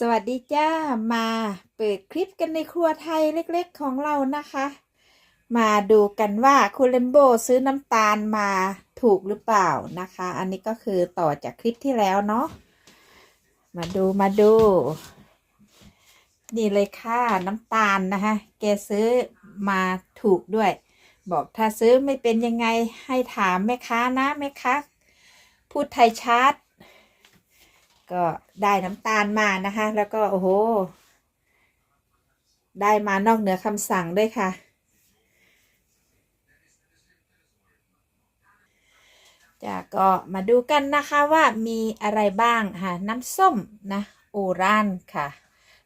สวัสดีจ้ามาเปิดคลิปกันในครัวไทยเล็กๆของเรานะคะ มาดูกันว่าคุณเลมโบซื้อน้ำตาลมาถูกหรือเปล่านะคะ อันนี้ก็คือต่อจากคลิปที่แล้วเนาะมาดูมาดู นี่เลยค่ะน้ำตาลนะคะ แกซื้อมาถูกด้วย บอกถ้าซื้อไม่เป็นยังไงให้ถามแม่ค้านะแม่ค้าพูดไทยชัด ก็ได้น้ำตาลมานะคะ แล้วก็โอ้โห ได้มานอกเหนือคำสั่งด้วยค่ะ จะก็มาดูกันนะคะว่ามีอะไรบ้างค่ะ น้ำส้มนะโอรานค่ะ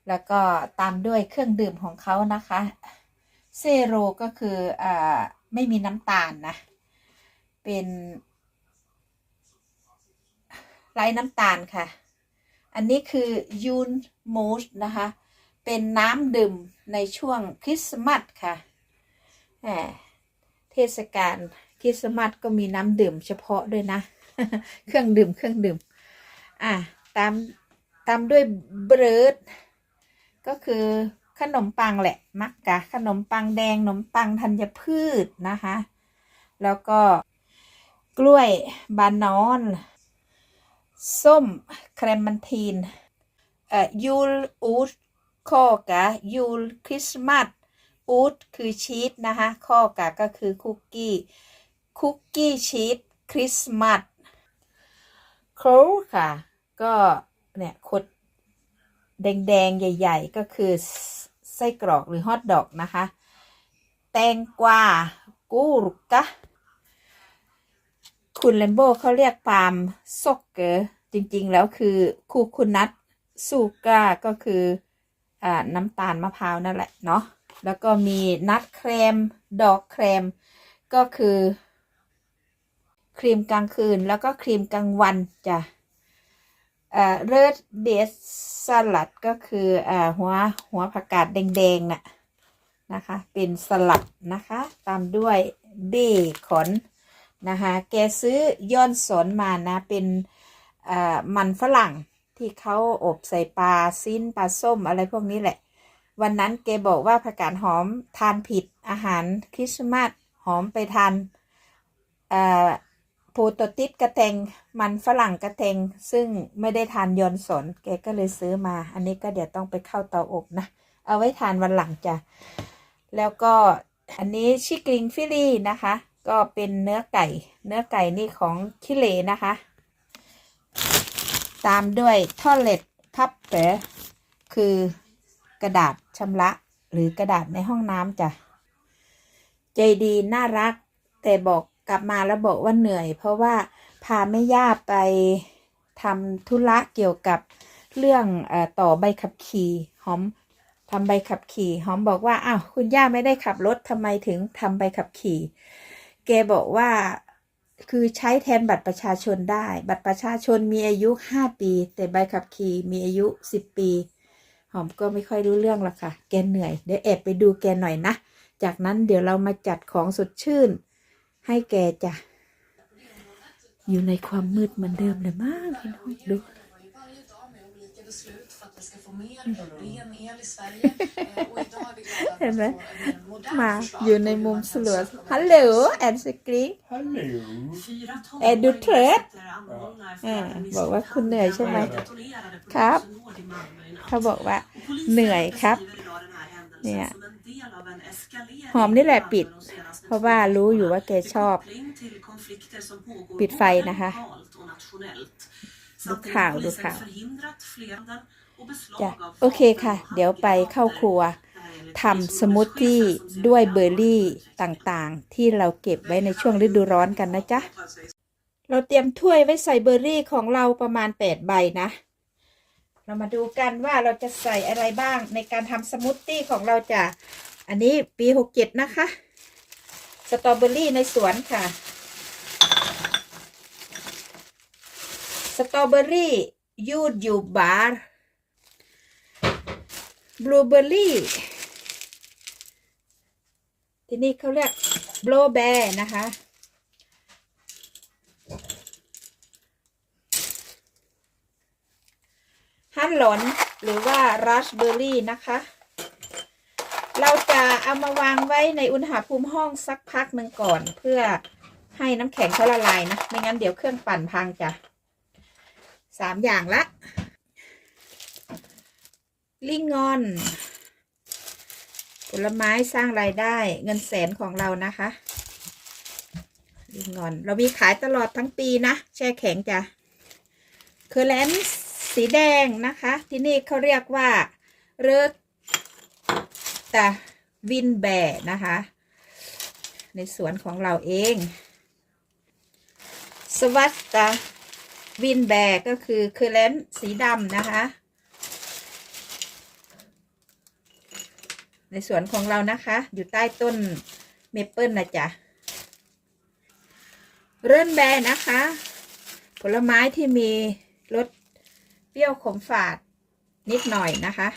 แล้วก็ตามด้วยเครื่องดื่มของเขานะคะ เซโรก็คืออ่าไม่มีน้ำตาลนะ เป็นไร้น้ำตาลค่ะ อันนี้คือยูนมูสนะคะ เป็นน้ำดื่มในช่วงคริสต์มาสค่ะเทศกาลคริสต์มาสก็มีน้ำดื่มเฉพาะด้วยนะ เครื่องดื่มเครื่องดื่ม อะตามตามด้วยเบรดก็คือขนมปังแหละ มักกะ ขนมปังแดงขนมปังธัญพืชนะคะ แล้วก็กล้วยบานอน ส้มแครมันทีนเอ่อยูลอูดข้อกะยูลคริสต์มาสอูดคือชีสนะคะข้อกะก็คือคุกกี้คุกกี้ชีสคริสต์มาสโครค่ะ ก็เนี่ยขดแดงๆ ใหญ่ ๆ ก็คือไส้กรอกหรือฮอทดอกนะคะ แตงกวากูรุกะ คุณเลมโบเขาเรียกปาล์มซกเกอร์จริงๆ แล้วคือคูคุนัทซูก้าก็คืออ่าน้ำตาลมะพร้าวนั่นแหละเนาะแล้วก็มีนัทครมดอกครม ก็คือ ครีมกลางคืนแล้วก็ครีมกลางวันจ้ะอ่าเรดเบสสลัดก็คืออ่าหัวหัวผักกาดแดงๆน่ะนะคะ เป็นสลัดนะคะ ตามด้วยเบคอน นะคะแกซื้อย้อนสนมานะ เป็นมันฝรั่งที่เขาอบใส่ปลาซิ้นปลาส้มอะไรพวกนี้แหละ วันนั้นแกบอกว่าผักกาดหอมทานผิดอาหารคริสต์มาสหอมไปทานโพตติสกระเทงมันฝรั่งกระเทงซึ่งไม่ได้ทานยอนสนแกก็เลยซื้อมา อันนี้ก็เดี๋ยวต้องไปเข้าเตาอบนะ เอาไว้ทานวันหลังจ้ะ แล้วก็อันนี้ชิกริงฟิลี่นะคะ ก็เป็นเนื้อไก่ เนื้อไก่นี่ของคิเลนะคะ ตามด้วยท่อเลตพับเปอคือกระดาษชำระหรือกระดาษในห้องน้ำจ้ะ ใจดีน่ารัก แต่บอกกลับมาแล้วบอกว่าเหนื่อย เพราะว่าพาแม่ย่าไปทำธุระเกี่ยวกับเรื่องอต่อใบขับขี่หอมทำใบขับขี่หอมบอกว่าอ้าวคุณย่าไม่ได้ขับรถทำไมถึงทำใบขับขี่ แกบอกว่าคือใช้แทนบัตรประชาชนได้ บัตรประชาชนมีอายุ5ปี แต่ใบขับขี่มีอายุ10ปี หอมก็ไม่ค่อยรู้เรื่องหรอกค่ะ แกเหนื่อย เดี๋ยวแอบไปดูแกหน่อยนะ จากนั้นเดี๋ยวเรามาจัดของสดชื่น ให้แกจ้ะ อยู่ในความมืดเหมือนเดิมเลยมากพี่น้องดู beslut för att vi ska få mer ren el i Sverige. Eh, Och idag är vi glada att เห็นไหม få ett mer มา modernt อยู่ förslag. ในมุมสลัวฮัลโหลแอนสกรี Hallå! Fyra ton Är du trött? sitter anhållna efter Ja, att en vad var misstänkt kunde jag handlare känna? gratulerade på Kapp. Rosengård i Malmö i natt. เขาบอกว่า Och polisen เหนื่อยครับ beskriver idag den här händelsen Nja. som en del av en eskalering หอมนี่แหละ i ปิด Malmö de senaste เพราะว่ารู้อยู่ว่าแก med ชอบ koppling till konflikter som pågår ปิดไฟ både นะคะ lokalt och nationellt. ดู Samtidigt ข่าว har ดู polisen ข่าว förhindrat flera och beslag จ้ะ av โอเคค่ะ vapen och เดี๋ยวไปเข้าครัว handgranater. ทำสมูทตี้ด้วยเบอร์รี่ต่างๆ ที่เราเก็บไว้ในช่วงฤดูร้อนกันนะจ๊ะ เราเตรียมถ้วยไว้ใส่เบอร์รี่ของเราประมาณ 8 ใบนะ เรามาดูกันว่าเราจะใส่อะไรบ้างในการทำสมูทตี้ของเราจ้ะ อันนี้ปี 67 นะคะ สตรอเบอรี่ในสวนค่ะ ตรอเบอรี่ยูดยูบาร์บลูเบอรี่ที่นี่เขาเรียกโบลแบร์นะคะ ฮันหลนหรือว่าราสเบอร์รี่นะคะ เราจะเอามาวางไว้ในอุณหภูมิห้องสักพักหนึ่งก่อน เพื่อให้น้ำแข็งเขาละลายนะ ไม่งั้นเดี๋ยวเครื่องปั่นพังจ้ะ สามอย่างละ ลิงงอน ผลไม้สร้างรายได้เงินแสนของเรานะคะ ลิงงอน เรามีขายตลอดทั้งปีนะ แช่แข็งจ้ะเคอร์แลนสีแดงนะคะ ที่นี่เขาเรียกว่าเรดตาวินแบนะคะ ในสวนของเราเอง สวัสตา วินแบร์ก็คือเคอร์แลนซ์สีดำนะคะ ในสวนของเรานะคะ อยู่ใต้ต้นเมเปิลนะจ๊ะเรื่นแบนะคะ ผลไม้ที่มีรสเปรี้ยวขมฝาดนิดหน่อยนะคะ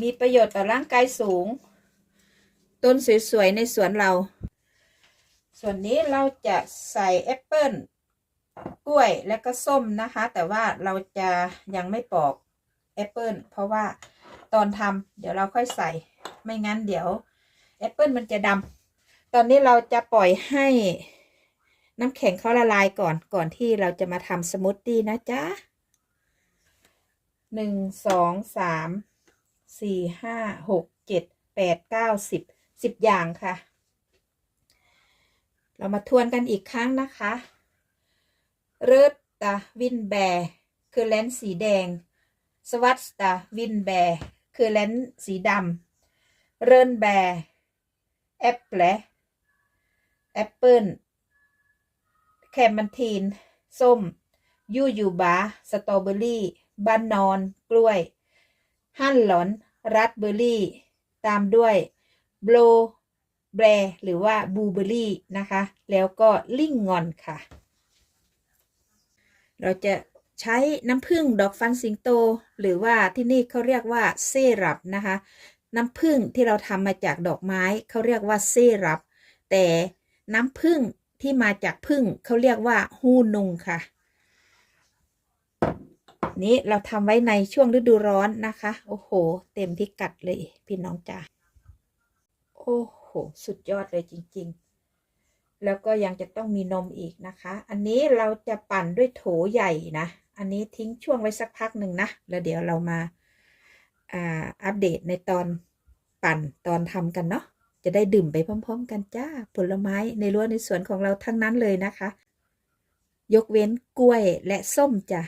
มีประโยชน์ต่อร่างกายสูง ต้นสวยๆในสวนเรา ส่วนนี้เราจะใส่แอปเปิ้ลกล้วยและก็ส้มนะคะ แต่ว่าเราจะยังไม่ปอกแอปเปิ้ลเพราะว่าตอนทำเดี๋ยวเราค่อยใส่ไม่งั้นเดี๋ยวแอปเปิ้ลมันจะดำตอนนี้เราจะปล่อยให้น้ำแข็งเขาละลายก่อนก่อนที่เราจะมาทำสมูทตี้นะจ๊ะหนึ่งสองสามสี่ห้าหกเจ็ดแปดเก้าสิบสิบอย่างค่ะ เรามาทวนกันอีกครั้งนะคะเริดตาวินแบร์คือแลนสีแดง สวัสตาวินแบร์คือแลนสีดำเรินแบร์แอปเปิลแอปเปิลแคมันทีน ส้ม ยูยูบาสตรอเบอรี่บานนอน กล้วยฮั่นหลอน รัสเบอร์รี่ ตามด้วยโบล แบรหรือว่าบูเบอรี่นะคะ แล้วก็ลิงงอนค่ะ เราจะใช้น้ำผึ้งดอกฟันสิงโต หรือว่าที่นี่เขาเรียกว่าเซรับนะคะ น้ำผึ้งที่เราทำมาจากดอกไม้เขาเรียกว่าเซรับ แต่น้ำผึ้งที่มาจากผึ้งเขาเรียกว่าฮูนุงค่ะ นี้เราทำไว้ในช่วงฤดูร้อนนะคะ โอ้โห เต็มที่กัดเลยพี่น้องจ้าโอ้โห สุดยอดเลยจริง ๆ แล้วก็ยังจะต้องมีนมอีกนะคะ อันนี้เราจะปั่นด้วยโถใหญ่นะ อันนี้ทิ้งช่วงไว้สักพักหนึ่งนะ แล้วเดี๋ยวเรามาอ่าอัปเดตในตอนปั่นตอนทำกันเนาะ จะได้ดื่มไปพร้อม ๆ กันจ้า ผลไม้ในรั้วในสวนของเราทั้งนั้นเลยนะคะ ยกเว้นกล้วยและส้มจ้ะ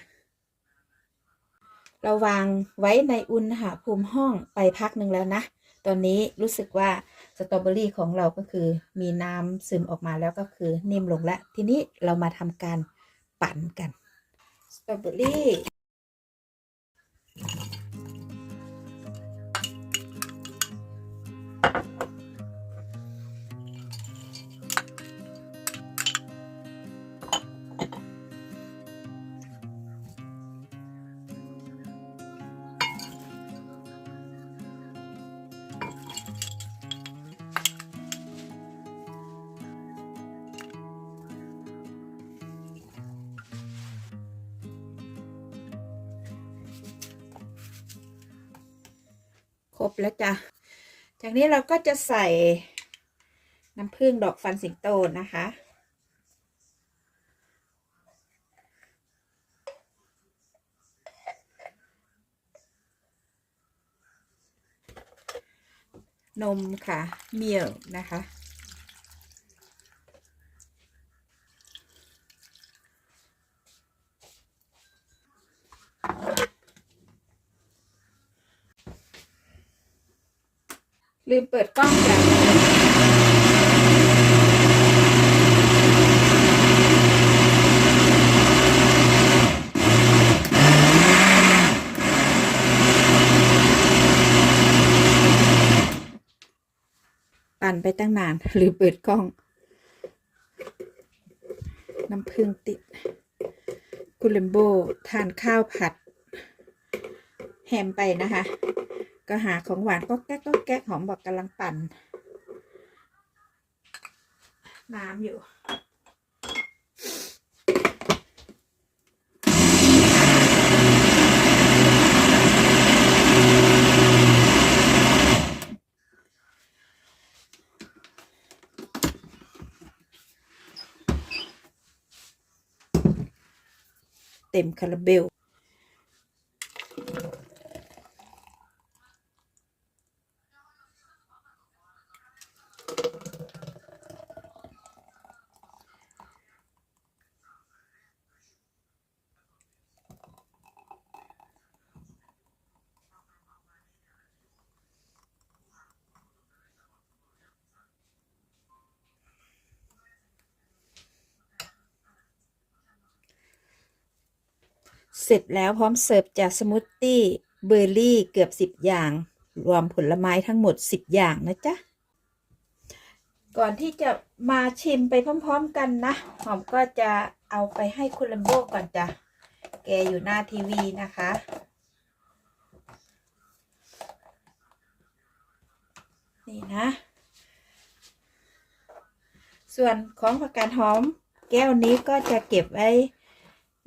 เราวางไว้ในอุณหภูมิห้องไปพักหนึ่งแล้วนะ ตอนนี้รู้สึกว่า สตรอเบอรี่ของเราก็คือมีน้ำซึมออกมาแล้วก็คือนิ่มลงแล้ว ทีนี้เรามาทำการปั่นกันสตรอเบอรี่ ครบแล้วจ้ะ จากนี้เราก็จะใส่น้ำผึ้งดอกฟันสิงโตนะคะ นมค่ะเมียวนะคะ ลืมเปิดกล้องจ้ะปั่นไปตั้งนานลืมเปิดกล้อง น้ำผึ้งติดกุเลมโบทานข้าวผัด แฮมไปนะคะ ก็หาของหวานก็แก๊กก็แก๊กหอมบักกำลังปั่น น้ำอยู่เต็มคาราเบล เสร็จแล้วพร้อมเสิร์ฟจากสมูทตี้เบอร์รี่เกือบ 10 อย่าง รวมผลไม้ทั้งหมด 10 อย่างนะจ๊ะ ก่อนที่จะมาชิมไปพร้อมๆกันนะ หอมก็จะเอาไปให้คุณลัมโบก่อนจ้ะ แกอยู่หน้าทีวีนะคะนี่นะ ส่วนของผักกาดหอม แก้วนี้ก็จะเก็บไว้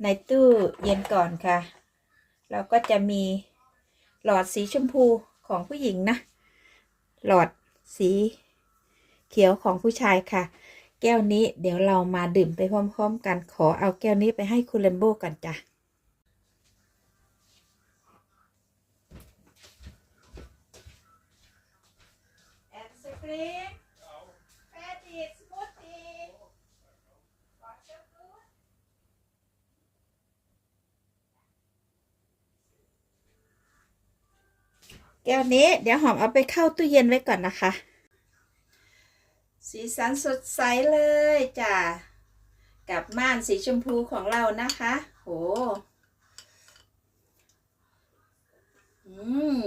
ในตู้เย็นก่อนค่ะแล้วก็จะมีหลอดสีชมพูของผู้หญิงนะ หลอดสีเขียวของผู้ชายค่ะ แก้วนี้เดี๋ยวเรามาดื่มไปพร้อม ๆ กันขอเอาแก้วนี้ไปให้คุณเลมโบก่อนจ้ะแอนสครีมแฟดิสมูทตี้ แก้วนี้เดี๋ยวหอมเอาไปเข้าตู้เย็นไว้ก่อนนะคะ สีสันสดใสเลยจ้ะกับม่านสีชมพูของเรานะคะ โห อืม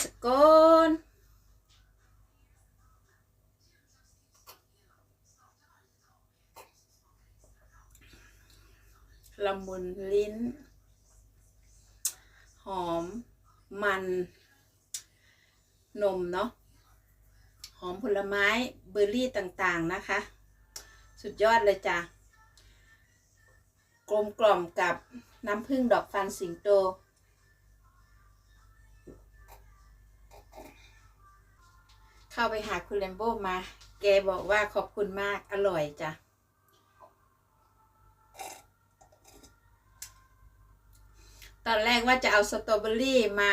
สกอนละมุนลิ้น หอม มันนมเนาะหอมผลไม้เบอร์รี่ต่างๆนะคะ สุดยอดเลยจ้ะกลมกล่อมกับน้ำผึ้งดอกฟันสิงโต เข้าไปหาคุณเลมโบมา แกบอกว่าขอบคุณมากอร่อยจ้ะ ตอนแรกว่าจะเอาสตรอเบอรี่มา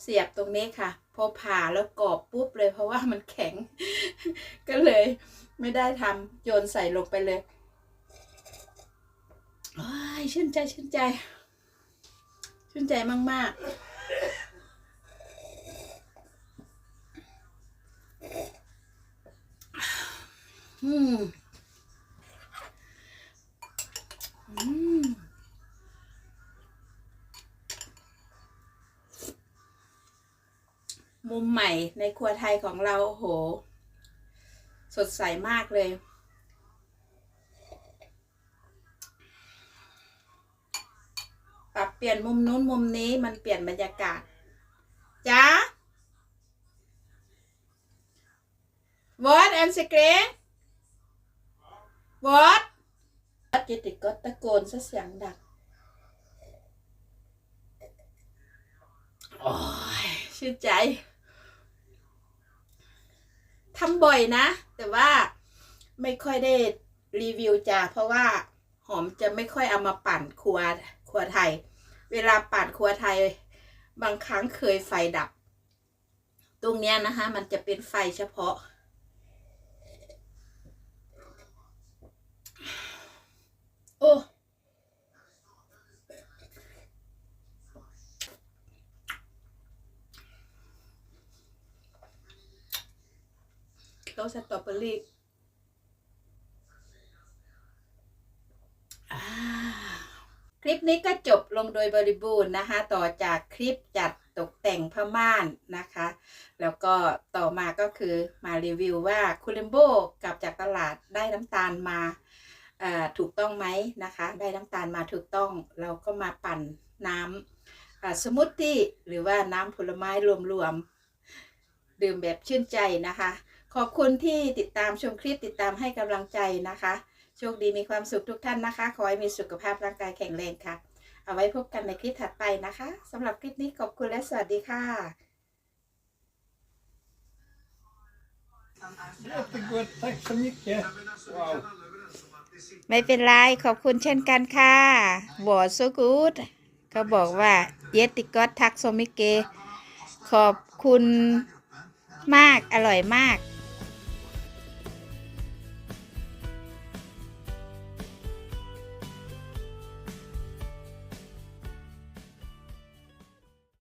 เสียบตรงนี้ค่ะ พอผ่าแล้วกรอบปุ๊บเลยเพราะว่ามันแข็ง ก็เลยไม่ได้ทำโยนใส่ลงไปเลยอ้ายชื่นใจชื่นใจ ชื่นใจมากๆอืม มุมใหม่ในครัวไทยของเราโอ้โห สดใสมากเลย ปรับเปลี่ยนมุมนู้นมุมนี้มันเปลี่ยนบรรยากาศจ้า What and scream What กิติก็ตะโกนซะเสียงดังโอ้ยชื่นใจ ทำบ่อยนะ แต่ว่าไม่ค่อยได้รีวิวจ้ะเพราะว่าหอมจะไม่ค่อยเอามาปั่นครัวครัวไทย เวลาปั่นครัวไทย บางครั้งเคยไฟดับ ตรงเนี้ยนะคะ มันจะเป็นไฟเฉพาะ โอ้ แล้สตรอเบอรี่คลิปนี้ก็จบลงโดยบริบูรณ์นะคะ ต่อจากคลิปจัดตกแต่งผ้าม่านนะคะ แล้วก็ต่อมาก็คือมารีวิวว่าคูเลมโบกลับจากตลาดได้น้ำตาลมาถูกต้องไหมนะคะ ได้น้ำตาลมาถูกต้อง เราก็มาปั่นน้ำสมูทตี้หรือว่าน้ำผลไม้รวมๆดื่มแบบชื่นใจนะคะ ขอบคุณที่ติดตามชมคลิปติดตามให้กำลังใจนะคะ โชคดีมีความสุขทุกท่านนะคะ ขอให้มีสุขภาพร่างกายแข็งแรงค่ะ เอาไว้พบกันในคลิปถัดไปนะคะสำหรับคลิปนี้ขอบคุณและสวัสดีค่ะ Jättegott, tack så mycket. Wow. ไม่เป็นไร ขอบคุณเช่นกันค่ะบอสกูดเขาบอกว่าเยติกอตทักโซมิเก ขอบคุณมาก อร่อยมาก